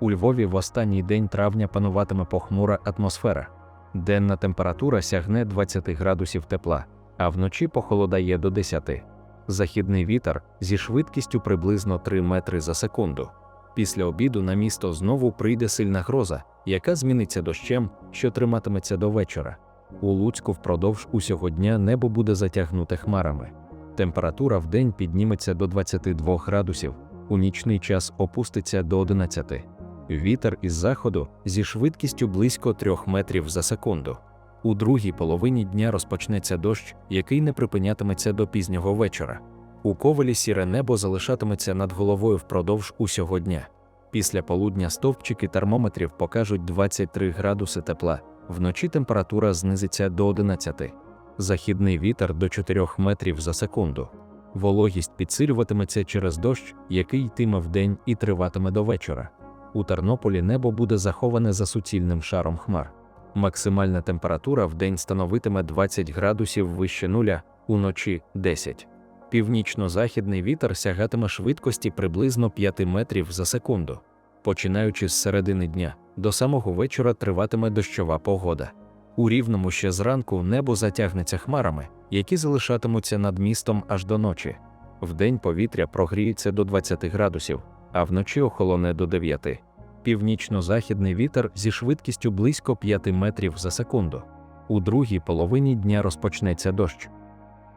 У Львові в останній день травня пануватиме похмура атмосфера. Денна температура сягне 20 градусів тепла, а вночі похолодає до 10. Західний вітер зі швидкістю приблизно 3 метри за секунду. Після обіду на місто знову прийде сильна гроза, яка зміниться дощем, що триматиметься до вечора. У Луцьку впродовж усього дня небо буде затягнуте хмарами. Температура вдень підніметься до 22 градусів, у нічний час опуститься до 11. Вітер із заходу зі швидкістю близько 3 метрів за секунду. У другій половині дня розпочнеться дощ, який не припинятиметься до пізнього вечора. У ковалі сіре небо залишатиметься над головою впродовж усього дня. Після полудня стовпчики термометрів покажуть 23 градуси тепла, вночі температура знизиться до 11. Західний вітер до 4 метрів за секунду. Вологість підсилюватиметься через дощ, який йтиме вдень і триватиме до вечора. У Тернополі небо буде заховане за суцільним шаром хмар. Максимальна температура в день становитиме 20 градусів вище нуля, уночі 10. Північно-західний вітер сягатиме швидкості приблизно 5 метрів за секунду. Починаючи з середини дня, до самого вечора триватиме дощова погода. У рівному ще зранку небо затягнеться хмарами, які залишатимуться над містом аж до ночі. Вдень повітря прогріється до 20 градусів, а вночі охолоне до 9. Північно-західний вітер зі швидкістю близько 5 метрів за секунду. У другій половині дня розпочнеться дощ.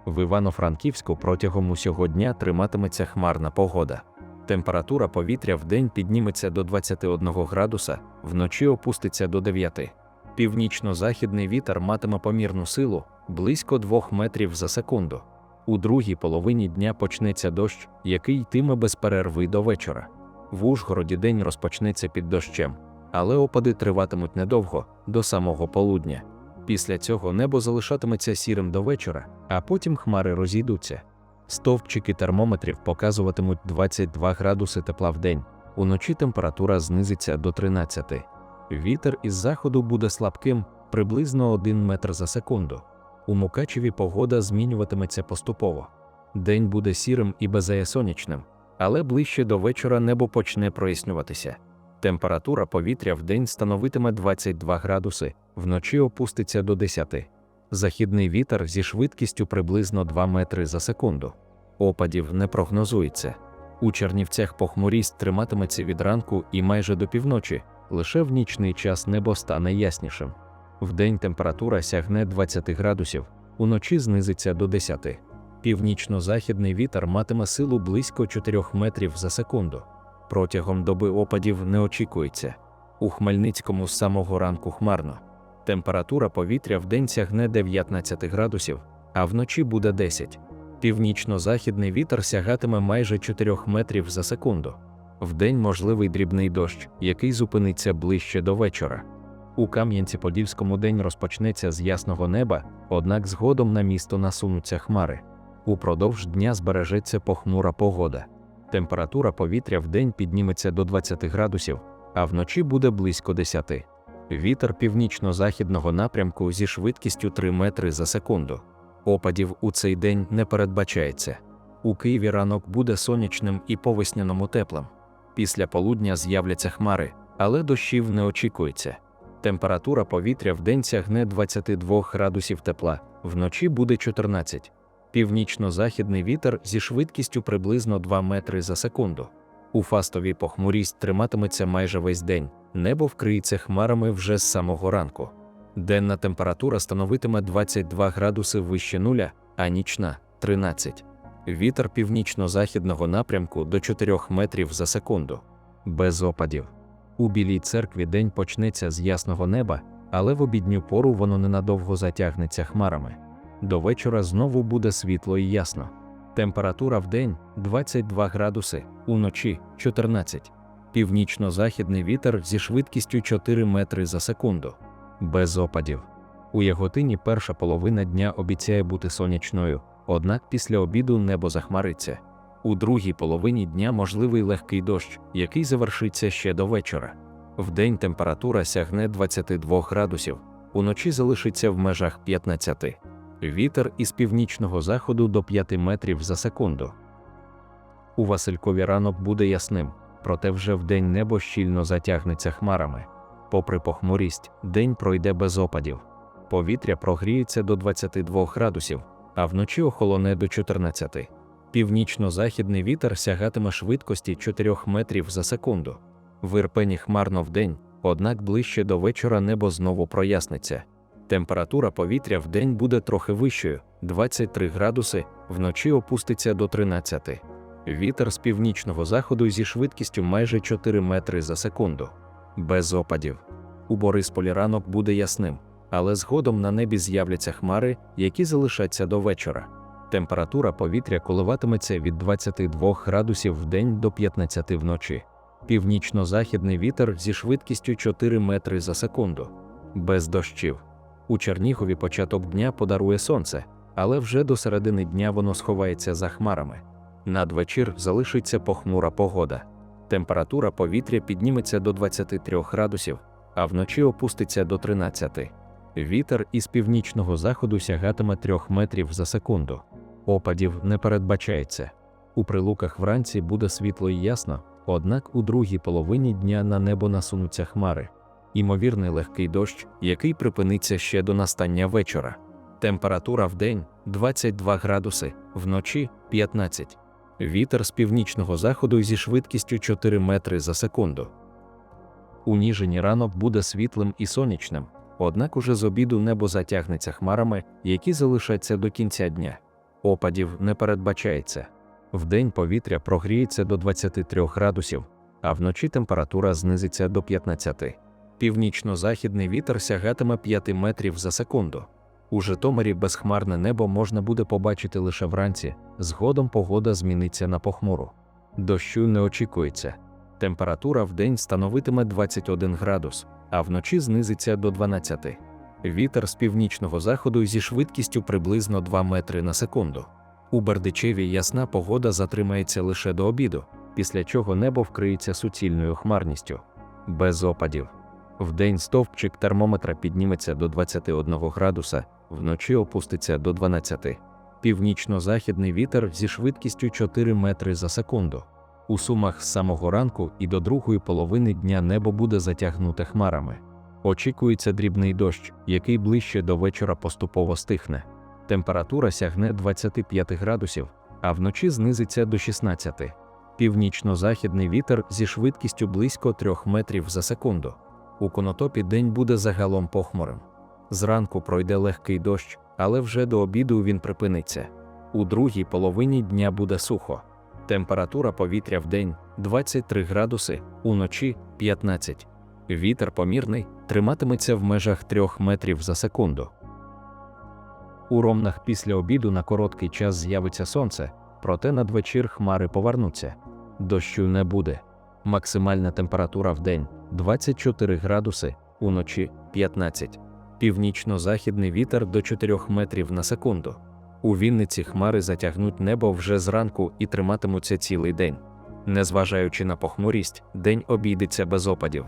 В Івано-Франківську протягом усього дня триматиметься хмарна погода. Температура повітря в день підніметься до 21 градуса, вночі опуститься до 9. Північно-західний вітер матиме помірну силу близько 2 метрів за секунду. У другій половині дня почнеться дощ, який йтиме без перерви до вечора. В Ужгороді день розпочнеться під дощем, але опади триватимуть недовго, до самого полудня. Після цього небо залишатиметься сірим до вечора, а потім хмари розійдуться. Стовпчики термометрів показуватимуть 22 градуси тепла в день, уночі температура знизиться до 13. Вітер із заходу буде слабким, приблизно 1 метр за секунду. У Мукачеві погода змінюватиметься поступово. День буде сірим і безаясонячним, але ближче до вечора небо почне прояснюватися. Температура повітря в день становитиме 22 градуси, вночі опуститься до 10. Західний вітер зі швидкістю приблизно 2 метри за секунду. Опадів не прогнозується. У Чернівцях похмурість триматиметься від ранку і майже до півночі, лише в нічний час небо стане яснішим. Вдень температура сягне 20 градусів, уночі знизиться до 10. Північно-західний вітер матиме силу близько 4 метрів за секунду. Протягом доби опадів не очікується. У Хмельницькому з самого ранку хмарно. Температура повітря вдень сягне 19 градусів, а вночі буде 10. Північно-західний вітер сягатиме майже 4 метрів за секунду. Вдень можливий дрібний дощ, який зупиниться ближче до вечора. У Кам'янці-Подільському день розпочнеться з ясного неба, однак згодом на місто насунуться хмари. Упродовж дня збережеться похмура погода. Температура повітря вдень підніметься до 20 градусів, а вночі буде близько 10. Вітер північно-західного напрямку зі швидкістю 3 метри за секунду. Опадів у цей день не передбачається. У Києві ранок буде сонячним і по весняному теплим. Після полудня з'являться хмари, але дощів не очікується. Температура повітря вдень сягне 22 градусів тепла, вночі буде 14. Північно-західний вітер зі швидкістю приблизно 2 метри за секунду. У фастовій похмурість триматиметься майже весь день, небо вкриється хмарами вже з самого ранку. Денна температура становитиме 22 градуси вище нуля, а нічна 13. Вітер північно-західного напрямку до 4 метрів за секунду. Без опадів. У Білій церкві день почнеться з ясного неба, але в обідню пору воно ненадовго затягнеться хмарами. До вечора знову буде світло і ясно. Температура в день 22 градуси, уночі 14. Північно-західний вітер зі швидкістю 4 метри за секунду. без опадів. У Яготині перша половина дня обіцяє бути сонячною, однак після обіду небо захмариться. У другій половині дня можливий легкий дощ, який завершиться ще до вечора. Вдень температура сягне 22 градусів, уночі залишиться в межах 15. Вітер із північного заходу до 5 метрів за секунду. У Василькові ранок буде ясним, проте вже вдень небо щільно затягнеться хмарами. Попри похмурість, день пройде без опадів. Повітря прогріється до 22 градусів, а вночі охолоне до 14. Північно-західний вітер сягатиме швидкості 4 метрів за секунду. В хмарно вдень, однак ближче до вечора небо знову проясниться. Температура повітря вдень буде трохи вищою 23 градуси, вночі опуститься до 13. Вітер з північного заходу зі швидкістю майже 4 метри за секунду. Без опадів. У Борисполі ранок буде ясним, але згодом на небі з'являться хмари, які залишаться до вечора. Температура повітря коливатиметься від 22 градусів в день до 15 вночі. Північно-західний вітер зі швидкістю 4 метри за секунду. Без дощів. У Чернігові початок дня подарує сонце, але вже до середини дня воно сховається за хмарами. Надвечір залишиться похмура погода. Температура повітря підніметься до 23 градусів, а вночі опуститься до 13. Вітер із північного заходу сягатиме 3 метрів за секунду. Опадів не передбачається. У прилуках вранці буде світло і ясно, однак у другій половині дня на небо насунуться хмари. Імовірний легкий дощ, який припиниться ще до настання вечора. Температура в день 22 градуси, вночі 15. Вітер з північного заходу зі швидкістю 4 метри за секунду. У Ніжині ранок буде світлим і сонячним, однак уже з обіду небо затягнеться хмарами, які залишаться до кінця дня. Опадів не передбачається. Вдень повітря прогріється до 23 градусів, а вночі температура знизиться до 15. Північно-західний вітер сягатиме 5 метрів за секунду. У Житомирі безхмарне небо можна буде побачити лише вранці, згодом погода зміниться на похмуру. Дощу не очікується. Температура в день становитиме 21 градус, а вночі знизиться до 12. Вітер з північного заходу зі швидкістю приблизно 2 метри на секунду. У Бердичеві ясна погода затримається лише до обіду, після чого небо вкриється суцільною хмарністю. Без опадів. Вдень стовпчик термометра підніметься до 21 градуса, вночі опуститься до 12. Північно-західний вітер зі швидкістю 4 метри за секунду. У сумах з самого ранку і до другої половини дня небо буде затягнуте хмарами. Очікується дрібний дощ, який ближче до вечора поступово стихне. Температура сягне 25 градусів, а вночі знизиться до 16. Північно-західний вітер зі швидкістю близько 3 метрів за секунду. У конотопі день буде загалом похмурим. Зранку пройде легкий дощ, але вже до обіду він припиниться. У другій половині дня буде сухо. Температура повітря в день 23 градуси, уночі 15. Вітер помірний триматиметься в межах 3 метрів за секунду. У ромнах після обіду на короткий час з'явиться сонце, проте надвечір хмари повернуться. Дощу не буде. Максимальна температура в день 24 градуси, уночі 15. Північно-західний вітер до 4 метрів на секунду. У Вінниці хмари затягнуть небо вже зранку і триматимуться цілий день. Незважаючи на похмурість, день обійдеться без опадів.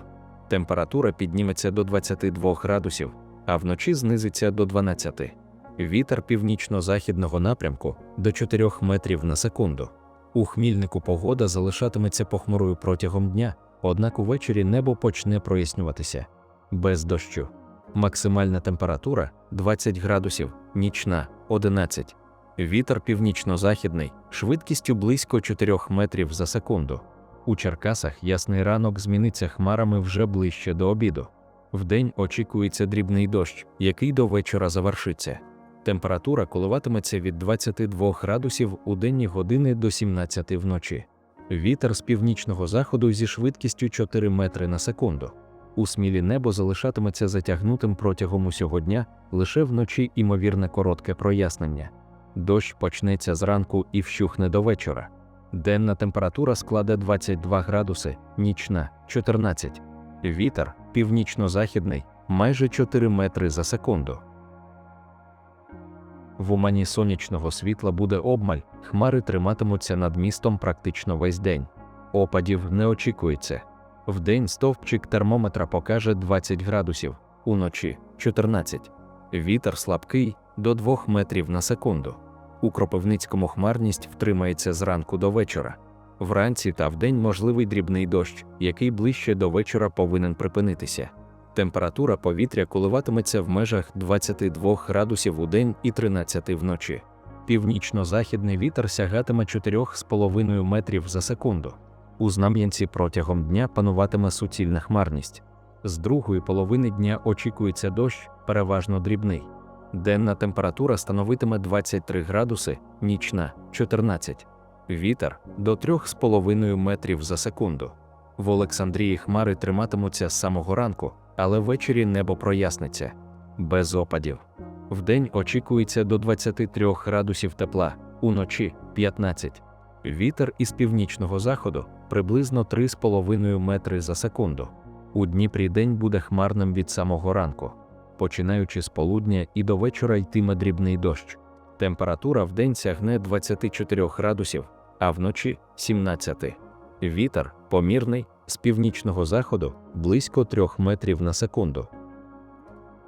Температура підніметься до 22 градусів, а вночі знизиться до 12. Вітер північно-західного напрямку до 4 метрів на секунду. У хмільнику погода залишатиметься похмурою протягом дня, однак увечері небо почне прояснюватися без дощу. Максимальна температура 20 градусів, нічна 11. Вітер північно-західний, швидкістю близько 4 метрів за секунду. У Черкасах ясний ранок зміниться хмарами вже ближче до обіду. Вдень очікується дрібний дощ, який до вечора завершиться. Температура коливатиметься від 22 градусів у денні години до 17 вночі. Вітер з північного заходу зі швидкістю 4 метри на секунду. У смілі небо залишатиметься затягнутим протягом усього дня, лише вночі імовірне коротке прояснення. Дощ почнеться зранку і вщухне до вечора. Денна температура складе 22 градуси, нічна 14. Вітер північно-західний майже 4 метри за секунду. В умані сонячного світла буде обмаль, хмари триматимуться над містом практично весь день. Опадів не очікується. Вдень стовпчик термометра покаже 20 градусів, уночі 14. Вітер слабкий до 2 метрів на секунду. У Кропивницькому хмарність втримається зранку до вечора. Вранці та вдень можливий дрібний дощ, який ближче до вечора повинен припинитися. Температура повітря коливатиметься в межах 22 градусів у день і 13 вночі. Північно-західний вітер сягатиме 4,5 метрів за секунду. У Знам'янці протягом дня пануватиме суцільна хмарність. З другої половини дня очікується дощ, переважно дрібний. Денна температура становитиме 23 градуси, нічна 14. Вітер до 3,5 метрів за секунду. В Олександрії хмари триматимуться з самого ранку, але ввечері небо проясниться. Без опадів. Вдень очікується до 23 градусів тепла, уночі 15. Вітер із північного заходу приблизно 3,5 метри за секунду. У Дніпрі день буде хмарним від самого ранку. Починаючи з полудня і до вечора йтиме дрібний дощ. Температура вдень сягне 24 градусів, а вночі 17. Вітер помірний з північного заходу близько 3 метрів на секунду.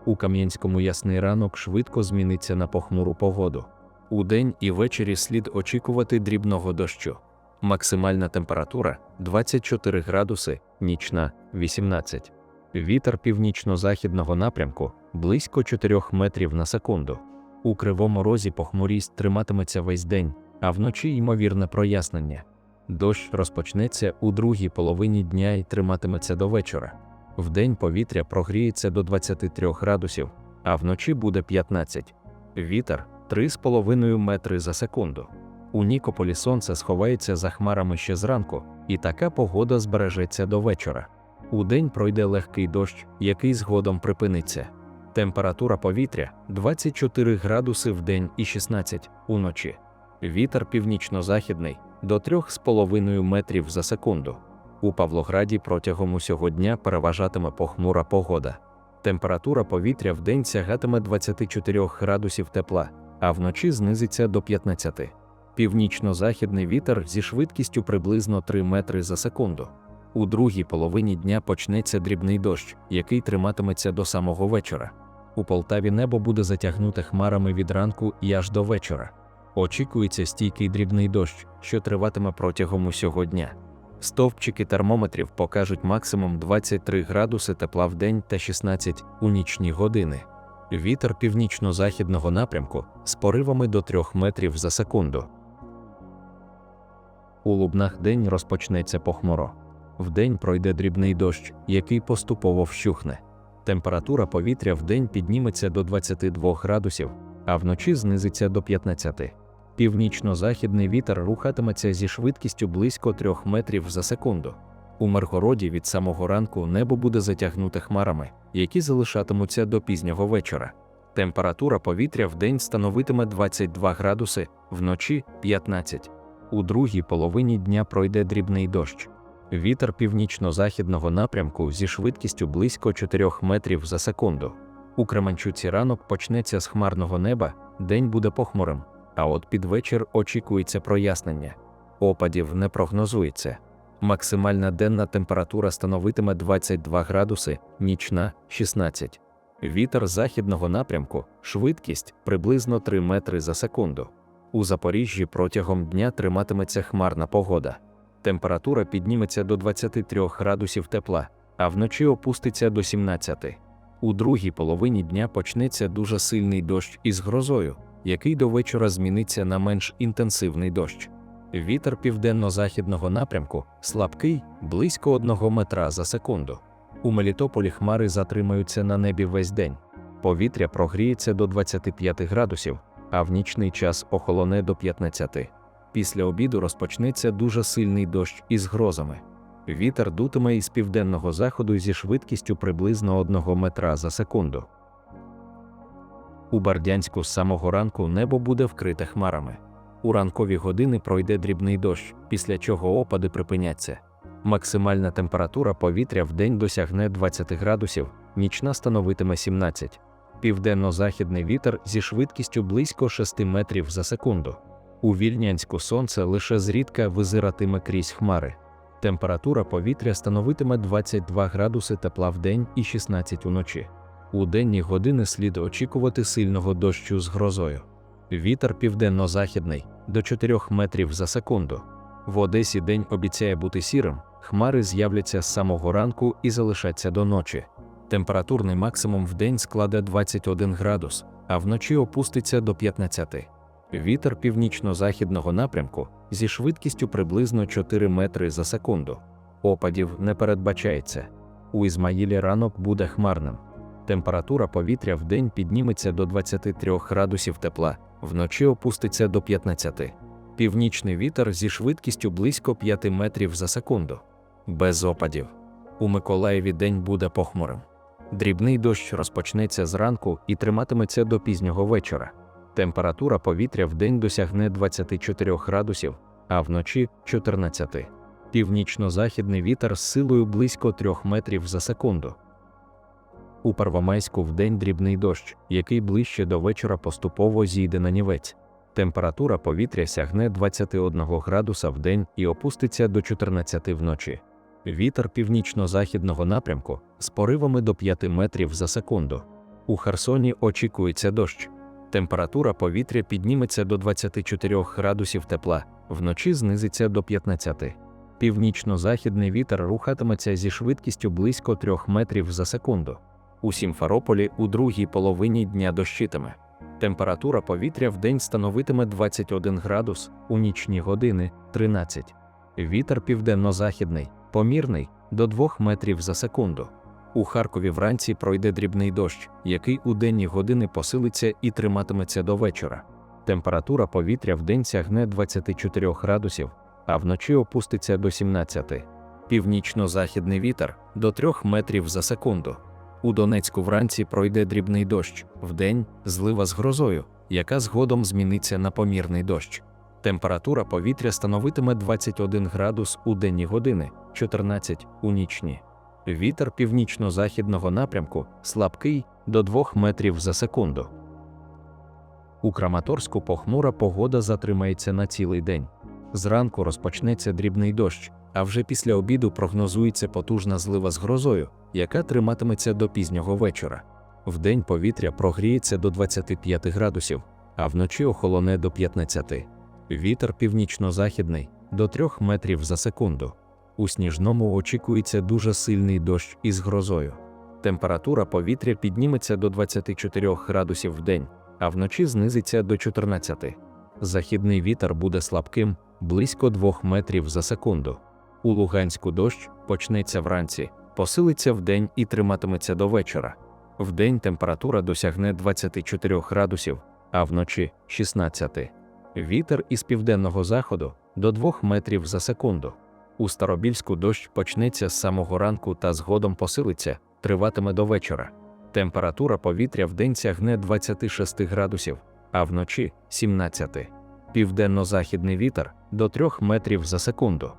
У Кам'янському ясний ранок швидко зміниться на похмуру погоду. У день і ввечері слід очікувати дрібного дощу. Максимальна температура 24 градуси, нічна 18. Вітер північно-західного напрямку близько 4 метрів на секунду. У кривому розі похмурість триматиметься весь день, а вночі ймовірне прояснення. Дощ розпочнеться у другій половині дня і триматиметься до вечора. Вдень повітря прогріється до 23 градусів, а вночі буде 15. Вітер 3,5 метри за секунду. У Нікополі сонце сховається за хмарами ще зранку, і така погода збережеться до вечора. Удень пройде легкий дощ, який згодом припиниться. Температура повітря 24 градуси в день і 16 уночі. Вітер північно-західний до 3,5 метрів за секунду. У Павлограді протягом усього дня переважатиме похмура погода. Температура повітря в день сягатиме 24 градусів тепла, а вночі знизиться до 15. Північно-західний вітер зі швидкістю приблизно 3 метри за секунду. У другій половині дня почнеться дрібний дощ, який триматиметься до самого вечора. У Полтаві небо буде затягнуте хмарами від ранку і аж до вечора. Очікується стійкий дрібний дощ, що триватиме протягом усього дня. Стовпчики термометрів покажуть максимум 23 градуси тепла в день та 16 у нічні години. Вітер північно-західного напрямку з поривами до 3 метрів за секунду. У Лубнах день розпочнеться похмуро. Вдень пройде дрібний дощ, який поступово вщухне. Температура повітря вдень підніметься до 22 градусів, а вночі знизиться до 15. Північно-західний вітер рухатиметься зі швидкістю близько 3 метрів за секунду. У Маргороді від самого ранку небо буде затягнуте хмарами, які залишатимуться до пізнього вечора. Температура повітря вдень становитиме 22 градуси, вночі 15. У другій половині дня пройде дрібний дощ. Вітер північно-західного напрямку зі швидкістю близько 4 метрів за секунду. У Кременчуці ранок почнеться з хмарного неба, день буде похмурим, а от під вечір очікується прояснення. Опадів не прогнозується. Максимальна денна температура становитиме 22 градуси, нічна 16. Вітер західного напрямку, швидкість приблизно 3 метри за секунду. У Запоріжжі протягом дня триматиметься хмарна погода. Температура підніметься до 23 градусів тепла, а вночі опуститься до 17. У другій половині дня почнеться дуже сильний дощ із грозою, який до вечора зміниться на менш інтенсивний дощ. Вітер південно-західного напрямку слабкий, близько 1 метра за секунду. У Мелітополі хмари затримаються на небі весь день. Повітря прогріється до 25 градусів, а в нічний час охолоне до 15. Після обіду розпочнеться дуже сильний дощ із грозами. Вітер дутиме із південного заходу зі швидкістю приблизно 1 метра за секунду. У Бардянську з самого ранку небо буде вкрите хмарами. У ранкові години пройде дрібний дощ, після чого опади припиняться. Максимальна температура повітря в день досягне 20 градусів, нічна становитиме 17. Південно-західний вітер зі швидкістю близько 6 метрів за секунду. У Вільнянську сонце лише зрідка визиратиме крізь хмари. Температура повітря становитиме 22 градуси тепла в день і 16 уночі. У денні години слід очікувати сильного дощу з грозою. Вітер південно-західний до 4 метрів за секунду. В Одесі день обіцяє бути сірим, хмари з'являться з самого ранку і залишаться до ночі. Температурний максимум в день складе 21 градус, а вночі опуститься до 15. Вітер північно-західного напрямку зі швидкістю приблизно 4 метри за секунду. Опадів не передбачається. У Ізмаїлі ранок буде хмарним. Температура повітря в день підніметься до 23 градусів тепла, вночі опуститься до 15. Північний вітер зі швидкістю близько 5 метрів за секунду. Без опадів. У Миколаєві день буде похмурим. Дрібний дощ розпочнеться зранку і триматиметься до пізнього вечора. Температура повітря в день досягне 24 градусів, а вночі 14. Північно-західний вітер з силою близько 3 метрів за секунду. У Первомайську вдень дрібний дощ, який ближче до вечора поступово зійде на нівець. Температура повітря сягне 21 градуса в день і опуститься до 14 вночі. Вітер північно-західного напрямку з поривами до 5 метрів за секунду. У Херсоні очікується дощ. Температура повітря підніметься до 24 градусів тепла, вночі знизиться до 15. Північно-західний вітер рухатиметься зі швидкістю близько 3 метрів за секунду. У Сімферополі у другій половині дня дощитиме. Температура повітря в день становитиме 21 градус, у нічні години 13. Вітер південно-західний, помірний до 2 метрів за секунду. У Харкові вранці пройде дрібний дощ, який у денні години посилиться і триматиметься до вечора. Температура повітря в день сягне 24 градусів, а вночі опуститься до 17. Північно-західний вітер до 3 метрів за секунду. У Донецьку вранці пройде дрібний дощ, вдень злива з грозою, яка згодом зміниться на помірний дощ. Температура повітря становитиме 21 градус у денні години, 14 у нічні. Вітер північно-західного напрямку слабкий до 2 метрів за секунду. У Краматорську похмура погода затримається на цілий день. Зранку розпочнеться дрібний дощ, а вже після обіду прогнозується потужна злива з грозою, яка триматиметься до пізнього вечора. Вдень повітря прогріється до 25 градусів, а вночі охолоне до 15. Вітер північно-західний до 3 метрів за секунду. У сніжному очікується дуже сильний дощ із грозою. Температура повітря підніметься до 24 градусів в день, а вночі знизиться до 14. Західний вітер буде слабким близько 2 метрів за секунду. У Луганську дощ почнеться вранці, посилиться вдень і триматиметься до вечора. Вдень температура досягне 24 градусів, а вночі 16. Вітер із південного заходу до 2 метрів за секунду. У Старобільську дощ почнеться з самого ранку та згодом посилиться, триватиме до вечора. Температура повітря вдень сягне 26 градусів, а вночі 17. Південно-західний вітер до 3 метрів за секунду.